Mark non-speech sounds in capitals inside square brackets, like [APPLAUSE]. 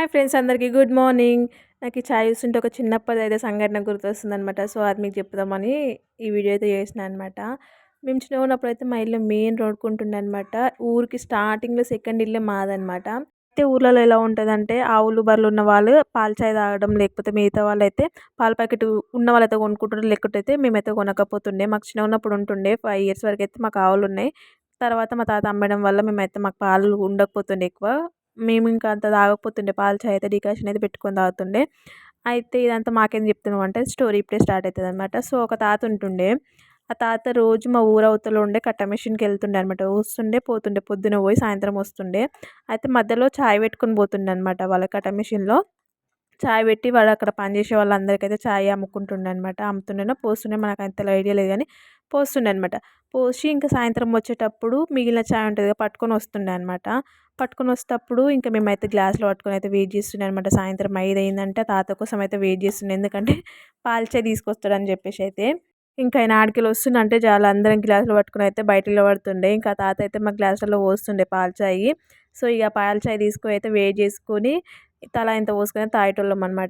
Hi friends అందరికీ good morning. నాకు ఈ ఛాయ్ చూస్తుంటే ఒక చిన్నప్పటి అయితే సంఘటన గుర్తొస్తుంది అనమాట సో అది మీకు చెప్దామని ఈ వీడియో అయితే చేసిన అనమాట మేము చిన్న ఉన్నప్పుడు అయితే మా ఇల్లు మెయిన్ రోడ్కుంటుండే అనమాట ఊరికి స్టార్టింగ్లో సెకండ్ ఇల్లే మాదనమాట అయితే ఊర్లలో ఎలా ఉంటుందంటే ఆవులు బర్రెలు ఉన్న వాళ్ళు పాల చాయ్ తాగడం లేకపోతే మిగతా వాళ్ళు అయితే పాల ప్యాకెట్ ఉన్న వాళ్ళైతే కొనుక్కుంటుండే లేకపోతే మేమైతే కొనకపోతుండే. మాకు చిన్న ఉన్నప్పుడు ఉంటుండే ఫైవ్ ఇయర్స్ వరకు అయితే మాకు ఆవులు ఉన్నాయి తర్వాత మా తాత అమ్మడం వల్ల మేమైతే మాకు పాలు ఉండకపోతుండే ఎక్కువ. మేము ఇంకా అంత తాగకపోతుండే పాల చాయ్ అయితే డికాషన్ అయితే పెట్టుకొని తాగుతుండే. అయితే ఇదంతా మాకేం చెప్తున్నాం అంటే స్టోరీ ఇప్పుడే స్టార్ట్ అవుతుంది అనమాట సో ఒక తాత ఉంటుండే. ఆ తాత రోజు మా ఊరు అవతల ఉండే కట్ట మిషన్కి వెళ్తుండే అనమాట వస్తుండే పోతుండే పొద్దున పోయి సాయంత్రం వస్తుండే. అయితే మధ్యలో చాయ్ పెట్టుకొని పోతుండే అనమాట వాళ్ళ కట్ట మిషన్లో. చాయ్ పెట్టి వాళ్ళు అక్కడ పనిచేసే వాళ్ళందరికైతే చాయ్ అమ్ముకుంటుండే అనమాట అమ్ముతుండేనో? పోస్తుండే. మనకు అంత ఐడియా లేదు కానీ పోస్తుండే అనమాట పోసి ఇంకా సాయంత్రం వచ్చేటప్పుడు మిగిలిన చాయ్ ఉంటుంది పట్టుకొని వస్తుండే అనమాట పట్టుకొని వచ్చేటప్పుడు ఇంకా మేమైతే గ్లాసులో పట్టుకొని అయితే వెయిట్ చేస్తుండే అనమాట సాయంత్రం ఐదు అయిందంటే తాత కోసం అయితే వెయిట్ చేస్తుండే. ఎందుకంటే [LAUGHS] పాల్చే తీసుకొస్తాడని చెప్పేసి అయితే ఇంకా ఆయన ఆడికి వస్తుందంటే చాలా అందరం గ్లాసులు పట్టుకుని అయితే బయటలో పడుతుండే ఇంకా తాత అయితే మా గ్లాసులలో పోస్తుండే పాల్చాయి సో ఇక పాల తీసుకొని అయితే వెయిట్ చేసుకొని తల ఇంత పోసుకొని తాగేటోళ్ళం అనమాట